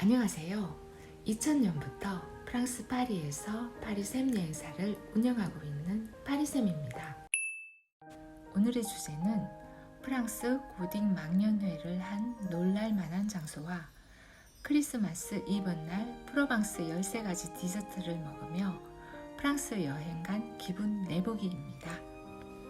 안녕하세요. 2000년부터 프랑스 파리에서 파리샘 여행사를 운영하고 있는 파리샘입니다. 오늘의 주제는 프랑스 고딩 망년회를 한 놀랄만한 장소와 크리스마스 이브날 프로방스 13가지 디저트를 먹으며 프랑스 여행 간 기분 내보기입니다.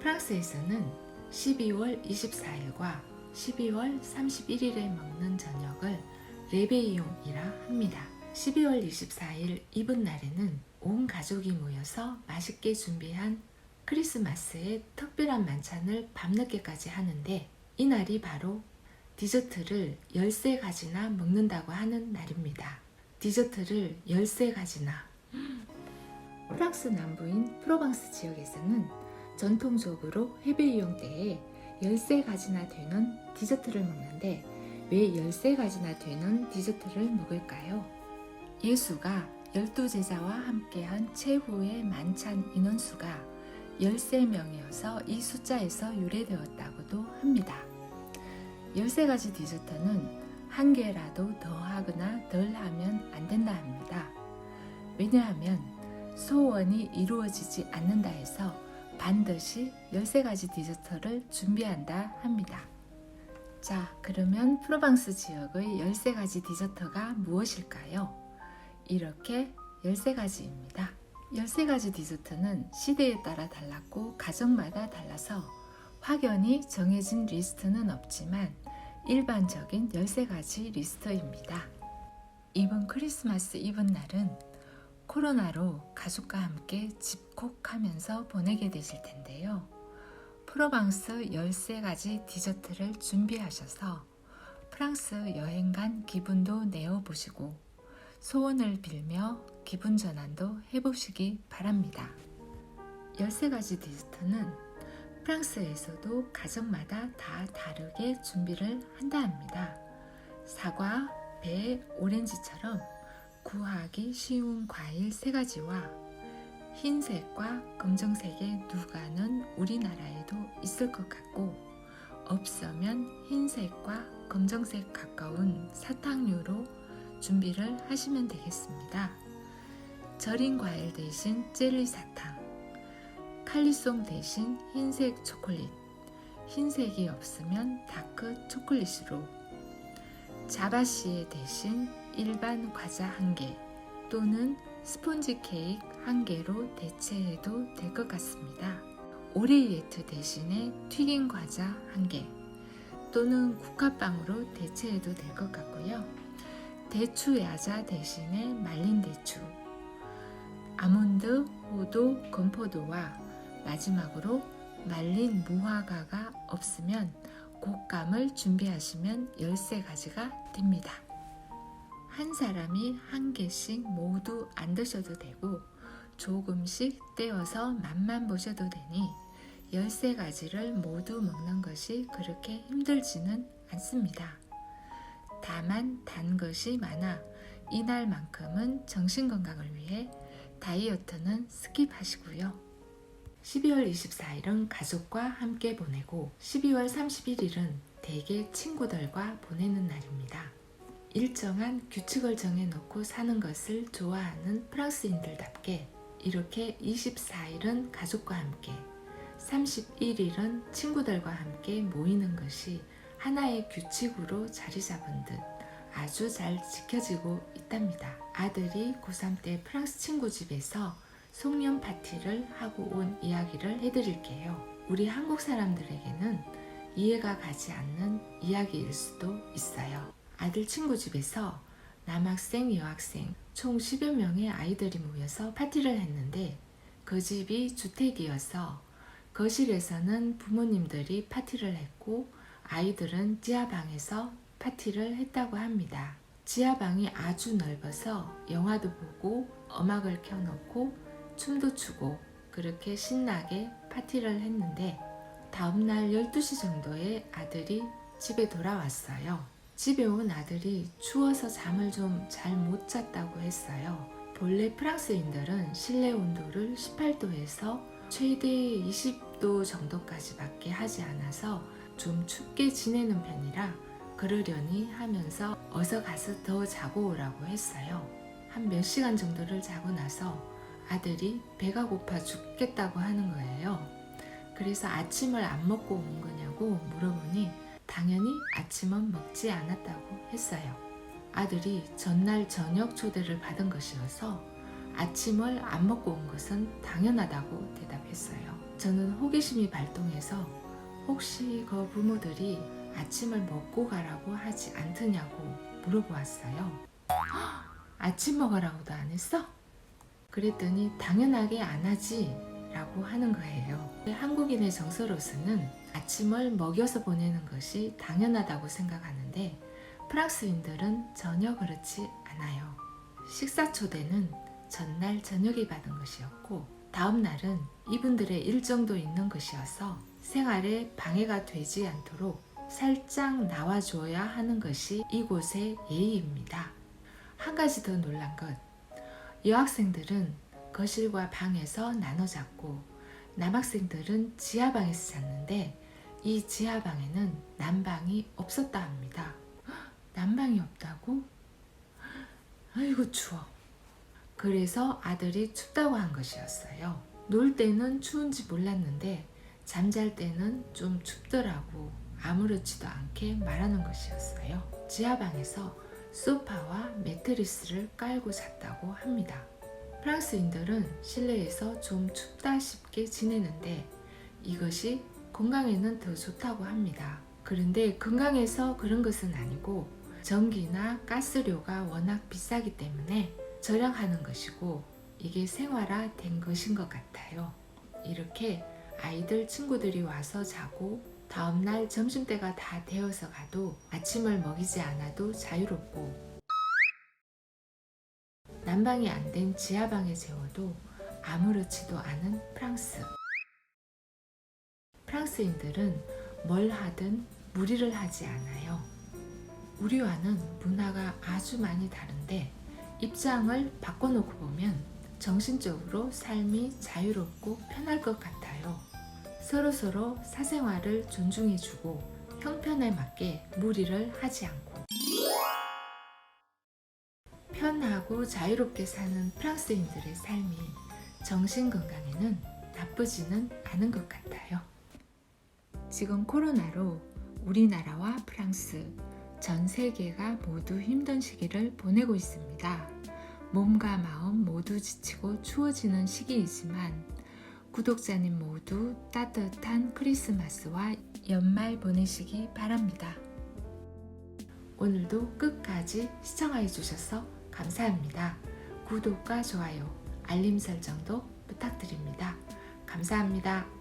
프랑스에서는 12월 24일과 12월 31일에 먹는 저녁을 레베이용이라 합니다. 12월 24일 이브날에는 온 가족이 모여서 맛있게 준비한 크리스마스의 특별한 만찬을 밤늦게까지 하는데 이 날이 바로 디저트를 13가지나 먹는다고 하는 날입니다. 디저트를 13가지나 프랑스 남부인 프로방스 지역에서는 전통적으로 해베이용 때에 13가지나 되는 디저트를 먹는데 왜 13가지나 되는 디저트를 먹을까요? 예수가 12제자와 함께한 최후의 만찬 인원수가 13명이어서 이 숫자에서 유래되었다고도 합니다. 13가지 디저트는 한 개라도 더 하거나 덜 하면 안 된다 합니다. 왜냐하면 소원이 이루어지지 않는다 해서 반드시 13가지 디저트를 준비한다 합니다. 자, 그러면 프로방스 지역의 13가지 디저트가 무엇일까요? 이렇게 13가지입니다. 13가지 디저트는 시대에 따라 달랐고 가정마다 달라서 확연히 정해진 리스트는 없지만 일반적인 13가지 리스트입니다. 이번 크리스마스 이브 날은 코로나로 가족과 함께 집콕하면서 보내게 되실 텐데요. 프로방스 13가지 디저트를 준비하셔서 프랑스 여행 간 기분도 내어보시고 소원을 빌며 기분 전환도 해보시기 바랍니다. 13가지 디저트는 프랑스에서도 가정마다 다 다르게 준비를 한다 합니다. 사과, 배, 오렌지처럼 구하기 쉬운 과일 세 가지와 흰색과 검정색의 누가는 우리나라에도 있을 것 같고 없으면 흰색과 검정색 가까운 사탕류로 준비를 하시면 되겠습니다. 절인 과일 대신 젤리 사탕, 칼리송 대신 흰색 초콜릿, 흰색이 없으면 다크 초콜릿으로, 자바시에 대신 일반 과자 한 개 또는 스폰지 케이크 한 개로 대체해도 될 것 같습니다. 오레이에트 대신에 튀긴 과자 한 개 또는 국화빵으로 대체해도 될 것 같고요. 대추 야자 대신에 말린 대추, 아몬드, 호두, 건포도와 마지막으로 말린 무화과가 없으면 곶감을 준비하시면 13가지가 됩니다. 한 사람이 한 개씩 모두 안 드셔도 되고 조금씩 떼어서 맛만 보셔도 되니 13가지를 모두 먹는 것이 그렇게 힘들지는 않습니다. 다만 단 것이 많아 이날만큼은 정신건강을 위해 다이어트는 스킵하시고요. 12월 24일은 가족과 함께 보내고 12월 31일은 대개 친구들과 보내는 날입니다. 일정한 규칙을 정해놓고 사는 것을 좋아하는 프랑스인들답게 이렇게 24일은 가족과 함께 31일은 친구들과 함께 모이는 것이 하나의 규칙으로 자리 잡은 듯 아주 잘 지켜지고 있답니다. 아들이 고3 때 프랑스 친구 집에서 송년 파티를 하고 온 이야기를 해드릴게요. 우리 한국 사람들에게는 이해가 가지 않는 이야기일 수도 있어요. 아들 친구 집에서 남학생, 여학생 총 10여 명의 아이들이 모여서 파티를 했는데 그 집이 주택이어서 거실에서는 부모님들이 파티를 했고 아이들은 지하방에서 파티를 했다고 합니다. 지하방이 아주 넓어서 영화도 보고 음악을 켜놓고 춤도 추고 그렇게 신나게 파티를 했는데 다음날 12시 정도에 아들이 집에 돌아왔어요. 집에 온 아들이 추워서 잠을 좀 잘 못 잤다고 했어요. 본래 프랑스인들은 실내 온도를 18도에서 최대 20도 정도까지밖에 하지 않아서 좀 춥게 지내는 편이라 그러려니 하면서 어서 가서 더 자고 오라고 했어요. 한 몇 시간 정도를 자고 나서 아들이 배가 고파 죽겠다고 하는 거예요. 그래서 아침을 안 먹고 온 거냐고 물어보니 당연히 아침은 먹지 않았다고 했어요. 아들이 전날 저녁 초대를 받은 것이어서 아침을 안 먹고 온 것은 당연하다고 대답했어요. 저는 호기심이 발동해서 혹시 그 부모들이 아침을 먹고 가라고 하지 않더냐고 물어보았어요. 아침 먹으라고도 안 했어? 그랬더니 당연하게 안 하지 라고 하는 거예요. 한국인의 정서로서는 아침을 먹여서 보내는 것이 당연하다고 생각하는데 프랑스인들은 전혀 그렇지 않아요. 식사 초대는 전날 저녁에 받은 것이었고 다음 날은 이분들의 일정도 있는 것이어서 생활에 방해가 되지 않도록 살짝 나와줘야 하는 것이 이곳의 예의입니다. 한 가지 더 놀란 것. 여학생들은 거실과 방에서 나눠 잤고 남학생들은 지하방에서 잤는데 이 지하방에는 난방이 없었다 합니다. 헉, 난방이 없다고? 아이고 추워. 그래서 아들이 춥다고 한 것이었어요. 놀 때는 추운지 몰랐는데 잠잘 때는 좀 춥더라고 아무렇지도 않게 말하는 것이었어요. 지하방에서 소파와 매트리스를 깔고 잤다고 합니다. 프랑스인들은 실내에서 좀 춥다 싶게 지내는데 이것이 건강에는 더 좋다고 합니다. 그런데 건강해서 그런 것은 아니고 전기나 가스료가 워낙 비싸기 때문에 절약하는 것이고 이게 생활화 된 것인 것 같아요. 이렇게 아이들 친구들이 와서 자고 다음날 점심때가 다 되어서 가도 아침을 먹이지 않아도 자유롭고 난방이 안 된 지하방에 재워도 아무렇지도 않은 프랑스. 프랑스인들은 뭘 하든 무리를 하지 않아요. 우리와는 문화가 아주 많이 다른데 입장을 바꿔놓고 보면 정신적으로 삶이 자유롭고 편할 것 같아요. 서로서로 사생활을 존중해주고 형편에 맞게 무리를 하지 않고 편하고 자유롭게 사는 프랑스인들의 삶이 정신 건강에는 나쁘지는 않은 것 같아요. 지금 코로나로 우리나라와 프랑스, 전 세계가 모두 힘든 시기를 보내고 있습니다. 몸과 마음 모두 지치고 추워지는 시기이지만 구독자님 모두 따뜻한 크리스마스와 연말 보내시기 바랍니다. 오늘도 끝까지 시청해 주셔서 감사합니다. 구독과 좋아요, 알림 설정도 부탁드립니다. 감사합니다.